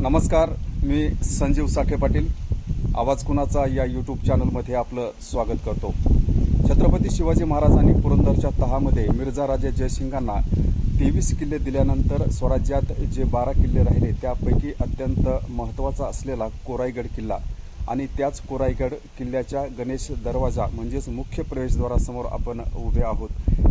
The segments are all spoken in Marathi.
नमस्कार मी संजीव साठे पाटील. आवाज कुणाचा या यूट्यूब चॅनलमध्ये आपलं स्वागत करतो. छत्रपती शिवाजी महाराजांनी पुरंदरच्या तहामध्ये मिर्झा राजे जयसिंगांना तेवीस किल्ले दिल्यानंतर स्वराज्यात जे बारा किल्ले राहिले त्यापैकी अत्यंत महत्त्वाचा असलेला कोराईगड किल्ला. आणि त्याच कोराईगड किल्ल्याच्या गणेश दरवाजा म्हणजेच मुख्य प्रवेशद्वारासमोर आपण उभे आहोत.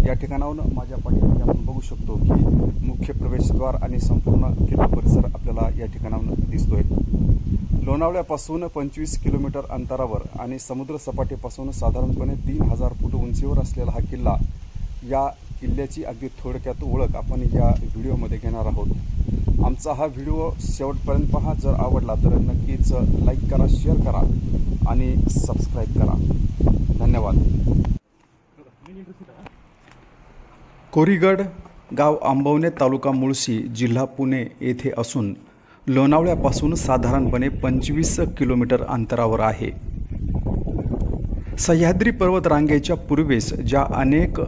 या ठिकाणाहून माझ्या पाठीमागे आपण बघू शकतो की मुख्य प्रवेशद्वार आणि संपूर्ण किल्ला परिसर आपल्याला या ठिकाणाहून दिसतोय. लोणावळ्यापासून पंचवीस किलोमीटर अंतरावर आणि समुद्र सपाटीपासून साधारणपणे तीन हजार फूट उंचीवर असलेला हा किल्ला या किल्ल्याची अगदी थोडक्यात ओळख आपण या व्हिडिओमध्ये घेणार आहोत. आमचा हा व्हिडिओ शेवटपर्यंत पहा. जर आवडला तर नक्कीच लाईक करा शेअर करा आणि सबस्क्राईब करा. धन्यवाद. कोरीगड गाव आंबवणे तालुका मुळशी जिल्हा पुणे येथे असून लोणावळ्यापासून साधारणपणे पंचवीस किलोमीटर अंतरावर आहे. सह्याद्री पर्वत रांगेच्या पूर्वेस ज्या अनेक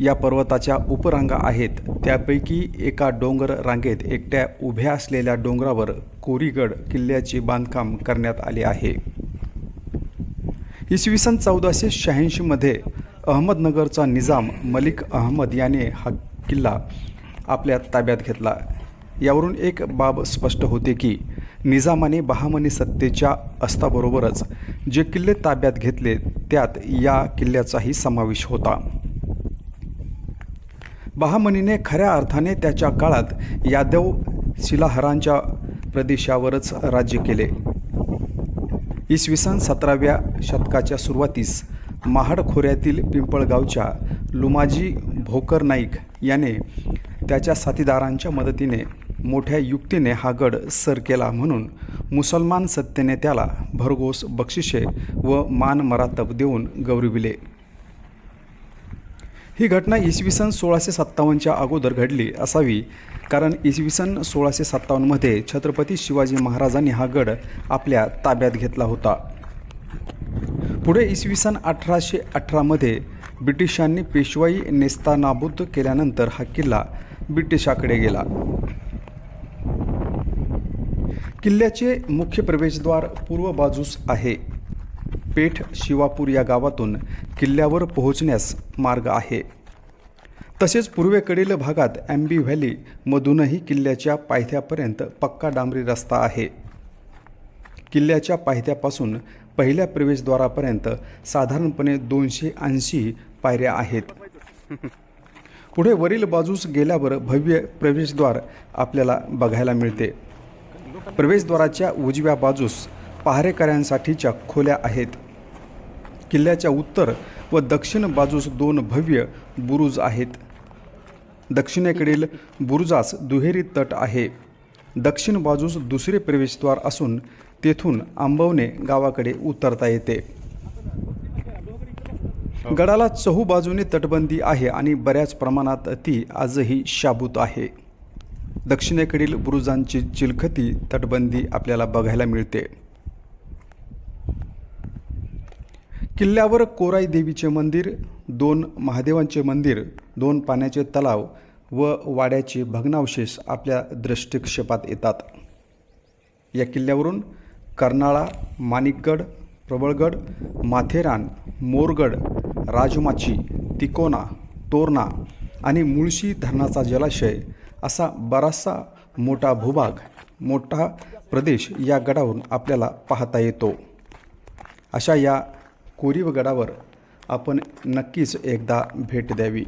या पर्वताच्या उपरांगा आहेत त्यापैकी एका डोंगर रांगेत एकट्या उभ्या असलेल्या डोंगरावर कोरीगड किल्ल्याचे बांधकाम करण्यात आले आहे. इसवी सन चौदाशे शहाऐंशीमध्ये अहमदनगरचा निजाम मलिक अहमद याने हा किल्ला आपल्या ताब्यात घेतला. यावरून एक बाब स्पष्ट होते की निजामाने बहामनी सत्तेच्या अस्ताबरोबरच जे किल्ले ताब्यात घेतले त्यात या किल्ल्याचाही समावेश होता. बहामनीने खऱ्या अर्थाने त्याच्या काळात यादव शिलाहरांच्या प्रदेशावरच राज्य केले. इसवी सन सतराव्या शतकाच्या सुरुवातीस महाड खोऱ्यातील पिंपळगावच्या लुमाजी भोकर नाईक याने त्याच्या साथीदारांच्या मदतीने मोठ्या युक्तीने हा गड सर केला म्हणून मुसलमान सत्तेने त्याला भरघोस बक्षिसे व मानमरातब देऊन गौरविले. ही घटना इसवी सन सोळाशे सत्तावन्नच्या अगोदर घडली असावी. कारण इसवी सन सोळाशे सत्तावन्नमध्ये छत्रपती शिवाजी महाराजांनी हा गड आपल्या ताब्यात घेतला होता. पुढे इसवी सन अठराशे अठरामध्ये ब्रिटिशांनी पेशवाई नेस्तानाबूत केल्यानंतर हा किल्ला ब्रिटिशाकडे गेला. किल्ल्याचे मुख्य प्रवेशद्वार पूर्व बाजूस आहे. पेठ शिवापूर या गावातून किल्ल्यावर पोहोचण्यास मार्ग आहे. तसेच पूर्वेकडील भागात ॲम्बी व्हॅलीमधूनही किल्ल्याच्या पायथ्यापर्यंत पक्का डांबरी रस्ता आहे. किल्ल्याच्या पायथ्यापासून पहिल्या प्रवेशद्वारापर्यंत साधारणपणे दोनशे ऐंशी पायऱ्या आहेत. पुढे वरील बाजूस गेल्यावर भव्य प्रवेशद्वार आपल्याला बघायला मिळते. प्रवेशद्वाराच्या उजव्या बाजूस पहारेकऱ्यांसाठीच्या खोल्या आहेत. किल्ल्याच्या उत्तर व दक्षिण बाजूस दोन भव्य बुरुज आहेत. दक्षिणेकडील बुरुजास दुहेरी तट आहे. दक्षिण बाजूस दुसरे प्रवेशद्वार असून तेथून आंबवणे गावाकडे उतरता येते. गडाला चहू बाजूने तटबंदी आहे आणि बऱ्याच प्रमाणात ती आजही शाबूत आहे. दक्षिणेकडील बुरुजांची चिलखती तटबंदी आपल्याला बघायला मिळते. किल्ल्यावर कोराई देवीचे मंदिर दोन महादेवांचे मंदिर दोन पाण्याचे तलाव व वाड्याचे भग्नावशेष आपल्या दृष्टिक्षेपात येतात. या किल्ल्यावरून कर्नाळा माणिकगड प्रबळगड माथेरान मोरगड राजमाची तिकोना तोरणा आणि मुळशी धरणाचा जलाशय असा बराचसा मोठा भूभाग मोठा प्रदेश या गडावरून आपल्याला पाहता येतो. अशा या कोरीव गडावर आपण नक्कीच एकदा भेट द्यावी.